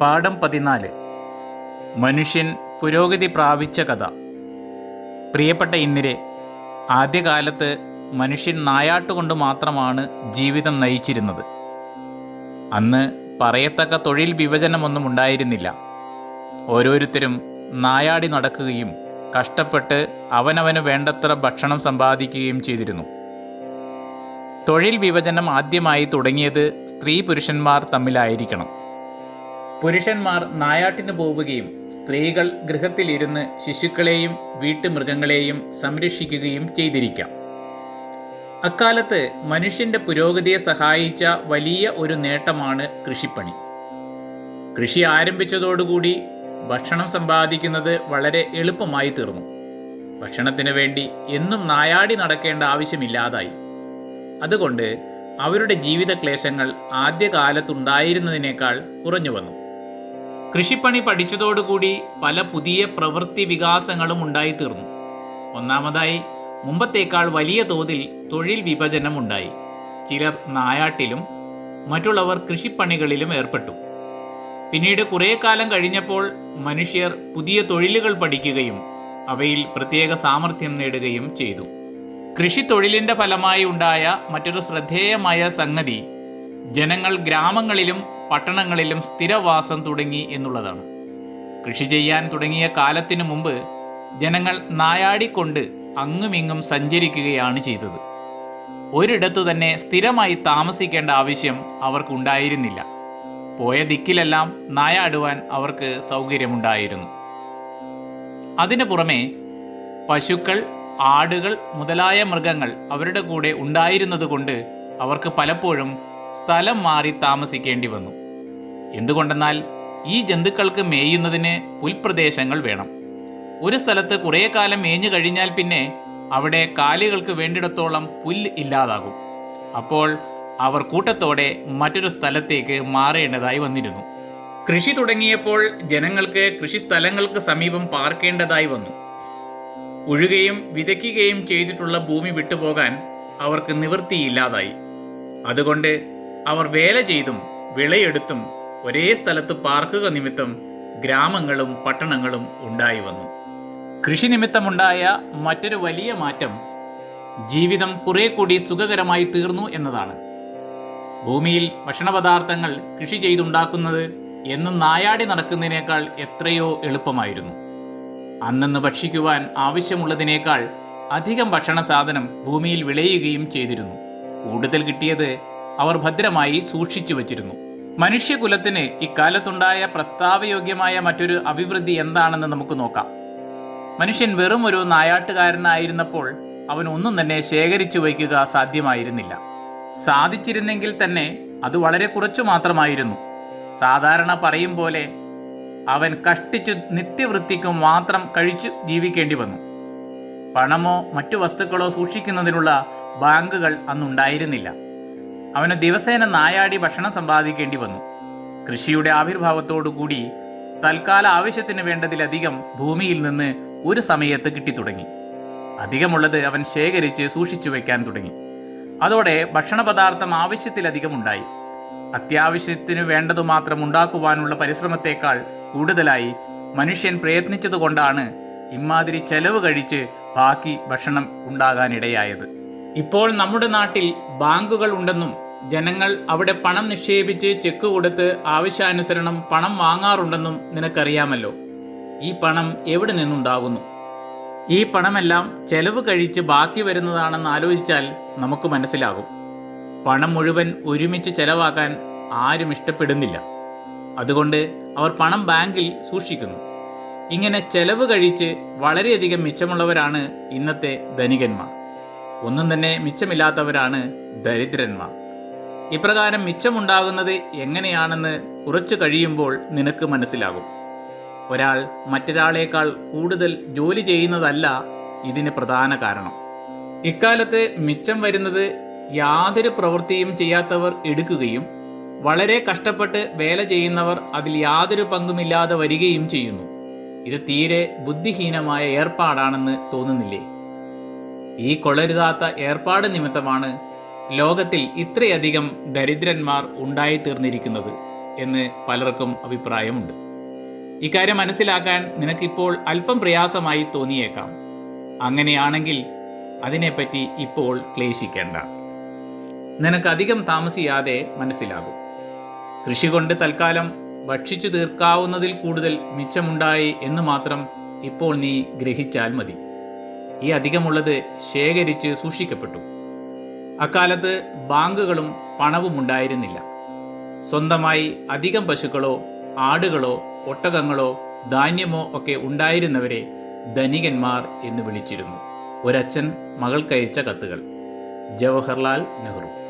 പാഠം പതിനാല്. മനുഷ്യൻ പുരോഗതി പ്രാപിച്ച കഥ. പ്രിയപ്പെട്ട ഇന്ദിരെ ആദ്യകാലത്ത് മനുഷ്യൻ നായാട്ടുകൊണ്ട് മാത്രമാണ് ജീവിതം നയിച്ചിരുന്നത്. അന്ന് പറയത്തക്ക തൊഴിൽ വിഭജനമൊന്നും ഉണ്ടായിരുന്നില്ല. ഓരോരുത്തരും നായാടി നടക്കുകയും കഷ്ടപ്പെട്ട് അവനവന് വേണ്ടത്ര ഭക്ഷണം സമ്പാദിക്കുകയും ചെയ്തിരുന്നു. തൊഴിൽ വിഭജനം ആദ്യമായി തുടങ്ങിയത് സ്ത്രീ പുരുഷന്മാർ തമ്മിലായിരിക്കണം. പുരുഷന്മാർ നായാട്ടിന് പോവുകയും സ്ത്രീകൾ ഗൃഹത്തിലിരുന്ന് ശിശുക്കളെയും വീട്ടുമൃഗങ്ങളെയും സംരക്ഷിക്കുകയും ചെയ്തിരിക്കാം. അക്കാലത്ത് മനുഷ്യന്റെ പുരോഗതിയെ സഹായിച്ച വലിയ ഒരു നേട്ടമാണ് കൃഷിപ്പണി. കൃഷി ആരംഭിച്ചതോടുകൂടി ഭക്ഷണം സമ്പാദിക്കുന്നത് വളരെ എളുപ്പമായി തീർന്നു. ഭക്ഷണത്തിന് വേണ്ടി എന്നും നായാടി നടക്കേണ്ട ആവശ്യമില്ലാതായി. അതുകൊണ്ട് അവരുടെ ജീവിത ക്ലേശങ്ങൾ ആദ്യകാലത്തുണ്ടായിരുന്നതിനേക്കാൾ കുറഞ്ഞു വന്നു. കൃഷിപ്പണി പഠിച്ചതോടുകൂടി പല പുതിയ പ്രവൃത്തി വികാസങ്ങളും ഉണ്ടായിത്തീർന്നു. ഒന്നാമതായി മുമ്പത്തേക്കാൾ വലിയ തോതിൽ തൊഴിൽ വിഭജനം ഉണ്ടായി ചിലർ നായാട്ടിലും മറ്റുള്ളവർ കൃഷിപ്പണികളിലും ഏർപ്പെട്ടു. പിന്നീട് കുറേ കാലം കഴിഞ്ഞപ്പോൾ മനുഷ്യർ പുതിയ തൊഴിലുകൾ പഠിക്കുകയും അവയിൽ പ്രത്യേക സാമർഥ്യം നേടുകയും ചെയ്തു. കൃഷി തൊഴിലിന്റെ ഫലമായി ഉണ്ടായ മറ്റൊരു ശ്രദ്ധേയമായ സംഗതി ജനങ്ങൾ ഗ്രാമങ്ങളിലും പട്ടണങ്ങളിലും സ്ഥിരവാസം തുടങ്ങി എന്നുള്ളതാണ്. കൃഷി ചെയ്യാൻ തുടങ്ങിയ കാലത്തിനു മുമ്പ് ജനങ്ങൾ നായാടിക്കൊണ്ട് അങ്ങുമിങ്ങും സഞ്ചരിക്കുകയാണ് ചെയ്തത്. ഒരിടത്തു തന്നെ സ്ഥിരമായി താമസിക്കേണ്ട ആവശ്യം അവർക്കുണ്ടായിരുന്നില്ല. പോയ ദിക്കിലെല്ലാം നായാടുവാൻ അവർക്ക് സൗകര്യമുണ്ടായിരുന്നു. അതിനു പുറമെ പശുക്കൾ ആടുകൾ മുതലായ മൃഗങ്ങൾ അവരുടെ കൂടെ ഉണ്ടായിരുന്നതുകൊണ്ട് അവർക്ക് പലപ്പോഴും സ്ഥലം മാറി താമസിക്കേണ്ടി വന്നു. എന്തുകൊണ്ടെന്നാൽ ഈ ജന്തുക്കൾക്ക് മേയുന്നതിന് പുൽപ്രദേശങ്ങൾ വേണം. ഒരു സ്ഥലത്ത് കുറേ കാലം മേഞ്ഞു കഴിഞ്ഞാൽ പിന്നെ അവിടെ കാലികൾക്ക് വേണ്ടിടത്തോളം പുല്ല് ഇല്ലാതാകും. അപ്പോൾ അവർ കൂട്ടത്തോടെ മറ്റൊരു സ്ഥലത്തേക്ക് മാറേണ്ടതായി വന്നിരുന്നു. കൃഷി തുടങ്ങിയപ്പോൾ ജനങ്ങൾക്ക് കൃഷി സ്ഥലങ്ങൾക്ക് സമീപം പാർക്കേണ്ടതായി വന്നു. ഉഴുകയും വിതയ്ക്കുകയും ചെയ്തിട്ടുള്ള ഭൂമി വിട്ടുപോകാൻ അവർക്ക് നിവൃത്തിയില്ലാതായി. അതുകൊണ്ട് അവർ വേല ചെയ്തും വിളയെടുത്തും ഒരേ സ്ഥലത്ത് പാർക്കുക നിമിത്തം ഗ്രാമങ്ങളും പട്ടണങ്ങളും ഉണ്ടായി വന്നു. കൃഷി നിമിത്തമുണ്ടായ മറ്റൊരു വലിയ മാറ്റം ജീവിതം കുറെ കൂടി സുഖകരമായി തീർന്നു എന്നതാണ്. ഭൂമിയിൽ ഭക്ഷണപദാർത്ഥങ്ങൾ കൃഷി ചെയ്തുണ്ടാക്കുന്നത് എന്നും നായാടി നടക്കുന്നതിനേക്കാൾ എത്രയോ എളുപ്പമായിരുന്നു. അന്നു ഭക്ഷിക്കുവാൻ ആവശ്യമുള്ളതിനേക്കാൾ അധികം ഭക്ഷണ സാധനം ഭൂമിയിൽ വിളയുകയും ചെയ്തിരുന്നു. കൂടുതൽ കിട്ടിയത് അവർ ഭദ്രമായി സൂക്ഷിച്ചു വച്ചിരുന്നു. മനുഷ്യകുലത്തിന് ഇക്കാലത്തുണ്ടായ പ്രസ്താവയോഗ്യമായ മറ്റൊരു അഭിവൃദ്ധി എന്താണെന്ന് നമുക്ക് നോക്കാം. മനുഷ്യൻ വെറും ഒരു നായാട്ടുകാരനായിരുന്നപ്പോൾ അവൻ ഒന്നും തന്നെ ശേഖരിച്ചു വയ്ക്കുക സാധ്യമായിരുന്നില്ല. സാധിച്ചിരുന്നെങ്കിൽ തന്നെ അത് വളരെ കുറച്ചു മാത്രമായിരുന്നു. സാധാരണ പറയും പോലെ അവൻ കഷ്ടിച്ചു നിത്യവൃത്തിക്കും മാത്രം കഴിച്ചു ജീവിക്കേണ്ടി വന്നു. പണമോ മറ്റു വസ്തുക്കളോ സൂക്ഷിക്കുന്നതിനുള്ള ബാങ്കുകൾ അന്നുണ്ടായിരുന്നില്ല. അവന് ദിവസേന നായാടി ഭക്ഷണം സമ്പാദിക്കേണ്ടി വന്നു. കൃഷിയുടെ ആവിർഭാവത്തോടുകൂടി തൽക്കാല ആവശ്യത്തിന് വേണ്ടതിലധികം ഭൂമിയിൽ നിന്ന് ഒരു സമയത്ത് കിട്ടിത്തുടങ്ങി. അധികമുള്ളത് അവൻ ശേഖരിച്ച് സൂക്ഷിച്ചു വയ്ക്കാൻ തുടങ്ങി. അതോടെ ഭക്ഷണ പദാർത്ഥം ആവശ്യത്തിലധികം ഉണ്ടായി. അത്യാവശ്യത്തിനു വേണ്ടതു മാത്രം ഉണ്ടാക്കുവാനുള്ള പരിശ്രമത്തേക്കാൾ കൂടുതലായി മനുഷ്യൻ പ്രയത്നിച്ചതുകൊണ്ടാണ് ഇമാതിരി ചെലവ് കഴിച്ച് ബാക്കി ഭക്ഷണം ഉണ്ടാകാനിടയായത്. ഇപ്പോൾ നമ്മുടെ നാട്ടിൽ ബാങ്കുകൾ ഉണ്ടെന്നും ജനങ്ങൾ അവിടെ പണം നിക്ഷേപിച്ച് ചെക്ക് കൊടുത്ത് ആവശ്യാനുസരണം പണം വാങ്ങാറുണ്ടെന്നും നിനക്കറിയാമല്ലോ. ഈ പണം എവിടെ നിന്നുണ്ടാകുന്നു ഈ പണമെല്ലാം ചെലവ് കഴിച്ച് ബാക്കി വരുന്നതാണെന്ന് ആലോചിച്ചാൽ നമുക്ക് മനസ്സിലാകും. പണം മുഴുവൻ ഒരുമിച്ച് ചെലവാക്കാൻ ആരും ഇഷ്ടപ്പെടുന്നില്ല. അതുകൊണ്ട് അവർ പണം ബാങ്കിൽ സൂക്ഷിക്കുന്നു. ഇങ്ങനെ ചെലവ് കഴിച്ച് വളരെയധികം മിച്ചമുള്ളവരാണ് ഇന്നത്തെ ധനികന്മാർ. ഒന്നും തന്നെ മിച്ചമില്ലാത്തവരാണ് ദരിദ്രന്മാർ. ഇപ്രകാരം മിച്ചമുണ്ടാകുന്നത് എങ്ങനെയാണെന്ന് കുറച്ചു കഴിയുമ്പോൾ നിനക്ക് മനസ്സിലാകും. ഒരാൾ മറ്റൊരാളേക്കാൾ കൂടുതൽ ജോലി ചെയ്യുന്നതല്ല ഇതിന് പ്രധാന കാരണം. ഇക്കാലത്ത് മിച്ചം വരുന്നത് യാതൊരു പ്രവൃത്തിയും ചെയ്യാത്തവർ എടുക്കുകയും വളരെ കഷ്ടപ്പെട്ട് വേല ചെയ്യുന്നവർ അതിൽ യാതൊരു പങ്കുമില്ലാതെ വരികയും ചെയ്യുന്നു. ഇത് തീരെ ബുദ്ധിഹീനമായ ഏർപ്പാടാണെന്ന് തോന്നുന്നില്ലേ? ഈ കൊളരുതാത്ത ഏർപ്പാട് നിമിത്തമാണ് ലോകത്തിൽ ഇത്രയധികം ദരിദ്രന്മാർ ഉണ്ടായിത്തീർന്നിരിക്കുന്നത് എന്ന് പലർക്കും അഭിപ്രായമുണ്ട്. ഇക്കാര്യം മനസ്സിലാക്കാൻ നിനക്കിപ്പോൾ അല്പം പ്രയാസമായി തോന്നിയേക്കാം. അങ്ങനെയാണെങ്കിൽ അതിനെപ്പറ്റി ഇപ്പോൾ ക്ലേശിക്കേണ്ട. നിനക്കധികം താമസിയാതെ മനസ്സിലാകും. കൃഷി കൊണ്ട് തൽക്കാലം ഭക്ഷിച്ചു തീർക്കാവുന്നതിൽ കൂടുതൽ മിച്ചമുണ്ടായി എന്ന് മാത്രം ഇപ്പോൾ നീ ഗ്രഹിച്ചാൽ മതി. ഈ അധികമുള്ളത് ശേഖരിച്ച് സൂക്ഷിക്കപ്പെട്ടു. അക്കാലത്ത് ബാങ്കുകളും പണവും ഉണ്ടായിരുന്നില്ല. സ്വന്തമായി അധികം പശുക്കളോ ആടുകളോ ഒട്ടകങ്ങളോ ധാന്യമോ ഒക്കെ ഉണ്ടായിരുന്നവരെ ധനികന്മാർ എന്ന് വിളിച്ചിരുന്നു. ഒരച്ഛൻ മകൾക്കയച്ച കത്തുകൾ. ജവഹർലാൽ നെഹ്റു.